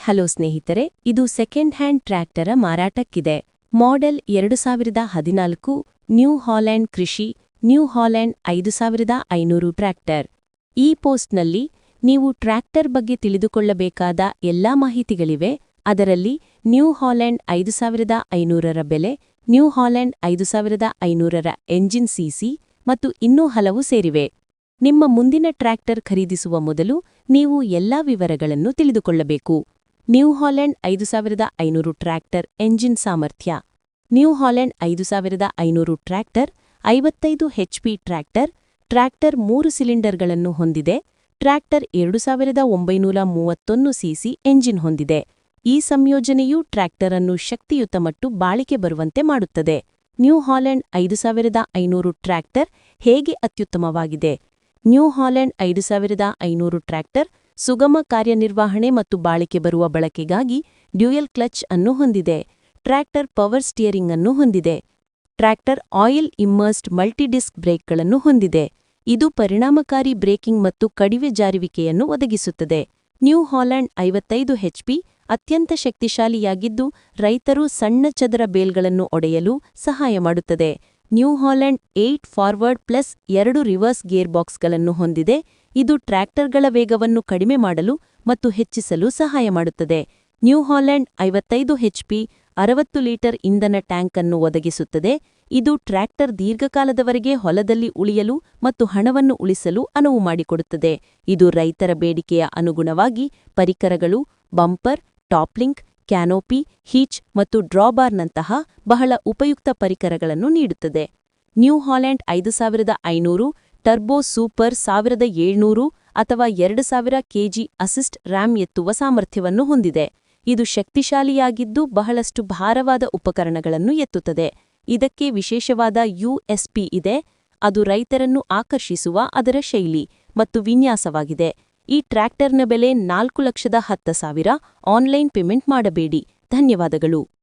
Hello ಸ್ನೇಹಿತರೆ, ಇದು second hand tractor ಮಾರಾಟಕ್ಕಿದೆ. ಮಾಡೆಲ್ ಎರಡು ಸಾವಿರದ ಹದಿನಾಲ್ಕು ನ್ಯೂ ಹಾಲೆಂಡ್ ಕೃಷಿ ನ್ಯೂ ಹಾಲೆಂಡ್ ಐದು ಸಾವಿರದ ಐನೂರು ಟ್ರ್ಯಾಕ್ಟರ್ ಈ ಪೋಸ್ಟ್ನಲ್ಲಿ ನೀವು ಟ್ರ್ಯಾಕ್ಟರ್ ಬಗ್ಗೆ ತಿಳಿದುಕೊಳ್ಳಬೇಕಾದ ಎಲ್ಲಾ ಮಾಹಿತಿಗಳಿವೆ. ಅದರಲ್ಲಿ ನ್ಯೂ ಹಾಲೆಂಡ್ ಐದು ಸಾವಿರದ ಐನೂರರ ಬೆಲೆ ನ್ಯೂ ಹಾಲೆಂಡ್ ಐದು ಸಾವಿರದ ಐನೂರರ ಎಂಜಿನ್ ಸಿಸಿ ಮತ್ತು ಇನ್ನೂ ಹಲವು ಸೇರಿವೆ. ನಿಮ್ಮ ಮುಂದಿನ ಟ್ರ್ಯಾಕ್ಟರ್ ಖರೀದಿಸುವ ಮೊದಲು ನೀವು ಎಲ್ಲಾ ವಿವರಗಳನ್ನು ತಿಳಿದುಕೊಳ್ಳಬೇಕು. ನ್ಯೂ ಹಾಲೆಂಡ್ ಐದು ಸಾವಿರದ ಐನೂರು ಟ್ರ್ಯಾಕ್ಟರ್ ಎಂಜಿನ್ ಸಾಮರ್ಥ್ಯ. ನ್ಯೂ ಹಾಲೆಂಡ್ ಐದು ಸಾವಿರದ ಐನೂರು ಟ್ರ್ಯಾಕ್ಟರ್, ಐವತ್ತೈದು ಹೆಚ್ಪಿ ಟ್ರ್ಯಾಕ್ಟರ್ ಟ್ರ್ಯಾಕ್ಟರ್ ಮೂರು ಸಿಲಿಂಡರ್ಗಳನ್ನು ಹೊಂದಿದೆ. ಟ್ರ್ಯಾಕ್ಟರ್ ಎರಡು ಸಾವಿರದ ಒಂಬೈನೂರ ಮೂವತ್ತೊಂದು ಸಿಸಿ ಎಂಜಿನ್ ಹೊಂದಿದೆ. ಈ ಸಂಯೋಜನೆಯು ಟ್ರ್ಯಾಕ್ಟರ್ ಅನ್ನು ಶಕ್ತಿಯುತ ಮತ್ತು ಬಾಳಿಕೆ ಬರುವಂತೆ ಮಾಡುತ್ತದೆ. ನ್ಯೂ ಹಾಲೆಂಡ್ ಐದು ಸಾವಿರದ ಐನೂರು ಟ್ರ್ಯಾಕ್ಟರ್ ಹೇಗೆ ಅತ್ಯುತ್ತಮವಾಗಿದೆ? ನ್ಯೂ ಹಾಲೆಂಡ್ ಐದು ಸಾವಿರದ ಐನೂರು ಟ್ರ್ಯಾಕ್ಟರ್ ಸುಗಮ ಕಾರ್ಯನಿರ್ವಹಣೆ ಮತ್ತು ಬಾಳಿಕೆ ಬರುವ ಬಳಕೆಗಾಗಿ ಡ್ಯೂಯಲ್ ಕ್ಲಚ್ ಅನ್ನು ಹೊಂದಿದೆ. ಟ್ರ್ಯಾಕ್ಟರ್ ಪವರ್ ಸ್ಟಿಯರಿಂಗ್ ಅನ್ನು ಹೊಂದಿದೆ. ಟ್ರ್ಯಾಕ್ಟರ್ ಆಯಿಲ್ ಇಮ್ಮರ್ಸ್ಡ್ ಮಲ್ಟಿಡಿಸ್ಕ್ ಬ್ರೇಕ್ಗಳನ್ನು ಹೊಂದಿದೆ. ಇದು ಪರಿಣಾಮಕಾರಿ ಬ್ರೇಕಿಂಗ್ ಮತ್ತು ಕಡಿಮೆ ಜಾರುವಿಕೆಯನ್ನು ಒದಗಿಸುತ್ತದೆ. ನ್ಯೂ ಹಾಲೆಂಡ್ ಐವತ್ತೈದು ಹೆಚ್ಪಿ ಅತ್ಯಂತ ಶಕ್ತಿಶಾಲಿಯಾಗಿದ್ದು, ರೈತರು ಸಣ್ಣ ಚದರ ಬೇಲ್ಗಳನ್ನು ಒಡೆಯಲು ಸಹಾಯ ಮಾಡುತ್ತದೆ. New Holland eight forward plus ಎರಡು ರಿವರ್ಸ್ ಗೇರ್ ಬಾಕ್ಸ್ಗಳನ್ನು ಹೊಂದಿದೆ. ಇದು ಟ್ರ್ಯಾಕ್ಟರ್ಗಳ ವೇಗವನ್ನು ಕಡಿಮೆ ಮಾಡಲು ಮತ್ತು ಹೆಚ್ಚಿಸಲು ಸಹಾಯ ಮಾಡುತ್ತದೆ. ನ್ಯೂ ಹಾಲೆಂಡ್ ಐವತ್ತೈದು ಹೆಚ್ಪಿ ಅರವತ್ತು ಲೀಟರ್ ಇಂಧನ ಟ್ಯಾಂಕ್ ಅನ್ನು ಒದಗಿಸುತ್ತದೆ. ಇದು ಟ್ರ್ಯಾಕ್ಟರ್ ದೀರ್ಘಕಾಲದವರೆಗೆ ಹೊಲದಲ್ಲಿ ಉಳಿಯಲು ಮತ್ತು ಹಣವನ್ನು ಉಳಿಸಲು ಅನುವು ಮಾಡಿಕೊಡುತ್ತದೆ. ಇದು ರೈತರ ಬೇಡಿಕೆಯ ಅನುಗುಣವಾಗಿ ಪರಿಕರಗಳು, ಬಂಪರ್, ಟಾಪ್ಲಿಂಕ್ ಕ್ಯಾನೋಪಿ, ಹೀಚ್ ಮತ್ತು ಡ್ರಾಬಾರ್ನಂತಹ ಬಹಳ ಉಪಯುಕ್ತ ಪರಿಕರಗಳನ್ನು ನೀಡುತ್ತದೆ. ನ್ಯೂ ಹಾಲೆಂಡ್ ಐದು ಸಾವಿರದ ಐನೂರು, ಟರ್ಬೋ ಸೂಪರ್ ಸಾವಿರದ ಏಳ್ನೂರು ಅಥವಾ ಎರಡು ಸಾವಿರ ಕೆಜಿ ಅಸಿಸ್ಟ್ ರ್ಯಾಮ್ ಎತ್ತುವ ಸಾಮರ್ಥ್ಯವನ್ನು ಹೊಂದಿದೆ. ಇದು ಶಕ್ತಿಶಾಲಿಯಾಗಿದ್ದು ಬಹಳಷ್ಟು ಭಾರವಾದ ಉಪಕರಣಗಳನ್ನು ಎತ್ತುತ್ತದೆ. ಇದಕ್ಕೆ ವಿಶೇಷವಾದ ಯುಎಸ್ಪಿ ಇದೆ. ಅದು ರೈತರನ್ನು ಆಕರ್ಷಿಸುವ ಅದರ ಶೈಲಿ ಮತ್ತು ವಿನ್ಯಾಸವಾಗಿದೆ. ಈ ಟ್ರ್ಯಾಕ್ಟರ್ನ ಬೆಲೆ ನಾಲ್ಕು ಲಕ್ಷದ ಹತ್ತು ಸಾವಿರ. ಆನ್ಲೈನ್ ಪೇಮೆಂಟ್ ಮಾಡಬೇಡಿ. ಧನ್ಯವಾದಗಳು.